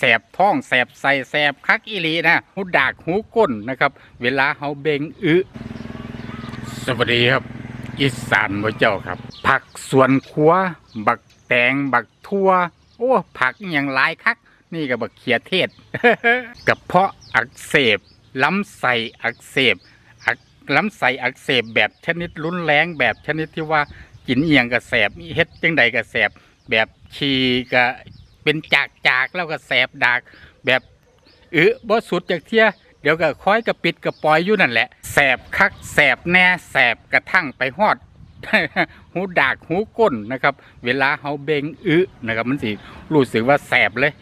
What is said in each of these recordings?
แสบท้องแสบใส่แสบคักอีลีนะหูดากหูก้นนะครับ เวลาเฮาเบ่งอึสวัสดีครับ อีสานบ่เจ้าครับ ผักสวนครัว บักแตงบักทั่ว โอ้ผักอย่างหลายคัก นี่ก็บักเขียเทศกระเพาะอักเสบลำไส้อักเสบลำไส้อักเสบแบบชนิดรุนแรงแบบชนิดที่ว่ากินเอียงก็แสบเฮ็ดจังใดก็แสบแบบชีก็ เป็นจากจากแล้วก็แสบดาก แบบอึบ่สุดจากเที่ยเดี๋ยวก็ค่อยกระปิดกระปล่อยอยู่นั่นแหละแสบคักแสบแน่แสบกระทั่งไปฮอดหูดากหูก้นนะครับ เวลาเฮาเบ่งอึนะครับ มันสิรู้สึกว่าแสบเลย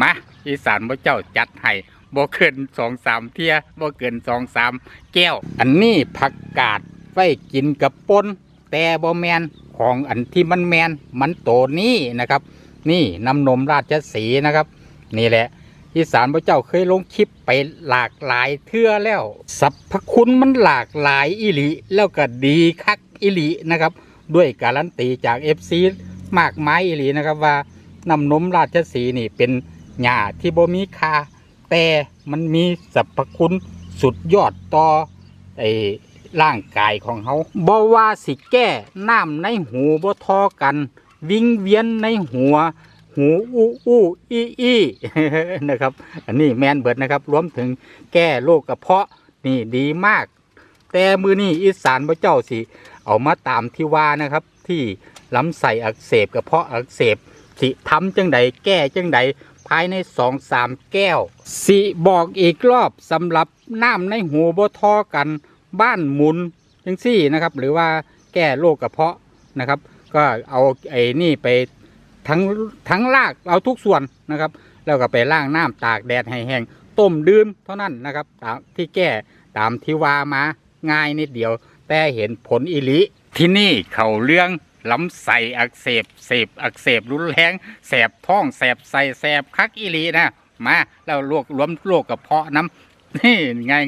มาอีสานพระเจ้าจัดให้บ่เกินสองสามเทียบ่เกินสองสามแก้ว อันนี้ผักกาดไว้กินกับปนแต่บ่แมนของอันที่มันแมนมันโตนี้นะครับ นี่น้ำนมราชสีนะครับ นี่แหละอีสานพระเจ้าเคยลงคลิปไปหลากหลายเทื่อแล้วสรรพคุณมันหลากหลายอิลิแล้วก็ดีคักอิลินะครับ ด้วยการันตีจาก FC มากมายอิลินะครับว่าน้ำนมราชสีนี่เป็นหญ้าที่บ่มีค่าแต่มันมีสรรพคุณสุดยอดต่อไอ้ร่างกายของเขาบ่ว่าสิแก้น้ำในหูบ่ทอกัน วิงเวียนในหัว หูอู้อู้อี้อี้นะครับ อันนี้แมนเบิดนะครับ รวมถึงแก้โรคกระเพาะนี่ดีมาก แต่มือนี่อีสานพระเจ้าสิเอามาตามที่ว่านะครับ ที่ลำไส้อักเสบกระเพาะอักเสบสิทำจังใดแก้จังใดภายในสองสามแก้ว สิบอกอีกรอบสำหรับน้ำในหูบ่ทอกันบ้านหมุนจังซี่นะครับ หรือว่าแก้โรคกระเพาะนะครับ ก็เอาไอ้นี่ไปทั้งทั้งรากเอาทุกส่วนนะครับ แล้วก็ไปล่างน้ำตากแดดให้แห้งต้มดื่มเท่านั้นนะครับตามที่แก้ตามที่ว่ามาง่ายนิดเดียว แต่เห็นผลอิลิที่นี่เขาเรื่องลำไส้อักเสบเสบอักเสบรุนแรงแสบท้องแสบไส้แสบคักอิลินะมาแล้วลวกรวมโรคกระเพาะน้ำนี่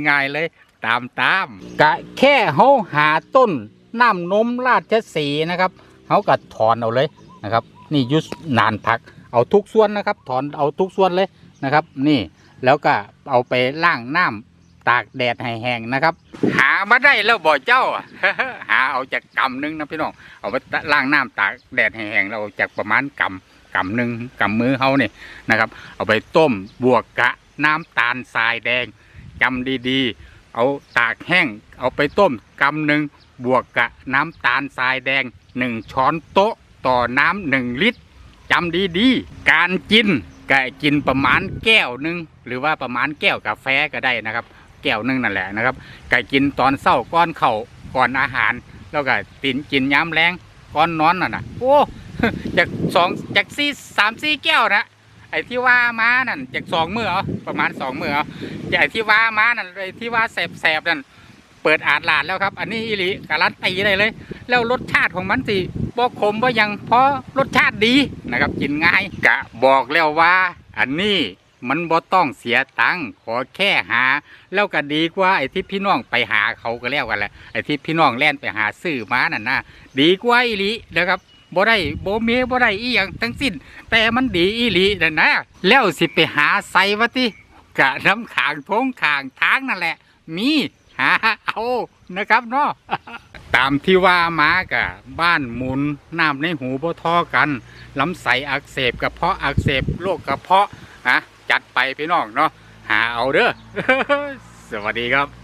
ง่ายๆเลยตามตามกะแค่เฮาหาต้นน้ำนมราชสีนะครับ เฮาก็ถอนเอาเลยนะครับ นี่ยุสนานพักเอาทุกส่วนนะครับ ถอนเอาทุกส่วนเลยนะครับ นี่แล้วก็เอาไปล่างน้ำตากแดดให้แห้งนะครับ หามาได้แล้วบ่เจ้า หาเอาจากกำนึงนะพี่น้องเอาไปล่างน้ำตากแดดให้แห้งเราเอาจากประมาณกำกำหนึ่งกำมือเฮาเนี่ยนะครับ เอาไปต้มบวกกะน้ำตาลทรายแดงจำดีๆ เอาตากแห้ง เอาไปต้มกำหนึ่งบวกกะน้ำตาลทรายแดง หนึ่งช้อนโต๊ะต่อน้ำหนึ่งลิตรจำดีๆ การกินก็กินประมาณแก้วหนึ่งหรือว่าประมาณแก้วกาแฟก็ได้นะครับ แก้วหนึ่งนั่นแหละนะครับก็กินตอนเช้าก้อนเข่าก่อนอาหาร แล้วก็ตินกินย้ำแรงก้อนนอนน่ะนะโอ้จากสองจากสี่สามสี่แก้วนะไอ้ที่ว่ามานั่นจากสองมือเอาประมาณสองมือเอาไอ้ที่ว่ามานั่นไอ้ที่ว่าแสบๆนั่น เปิดอาดลาดแล้วครับ อันนี้อิลิการันตีได้เลย แล้วรสชาติของมันสิบ่ขมบ่หยังเพราะรสชาติดีนะครับกินง่ายกะบอกแล้วว่า อันนี้มันบ่ต้องเสียตังค์ขอแค่หา แล้วก็ดีกว่าไอ้ที่พี่น้องไปหาเขาก็แล้วกันแหละไอ้ที่พี่น้องแล่นไปหาซื้อมานั่นนะดีกว่าอีหลีนะครับบ่ได้บ่เมบ่ได้อีหยังทั้งสิ้น แต่มันดีอีหลีนั่นนะแล้วสิไปหาใส่วะติกะน้ำขางทงขางทางนั่นแหละ มี หาเอานะครับเนาะตามที่ว่ามากะบ้านหมุนน้ำในหูบ่ท่อกันลำไส้อักเสบกระเพาะอักเสบโรคกระเพาะฮะจัดไปพี่น้องเนาะหาเอาเด้อสวัสดีครับ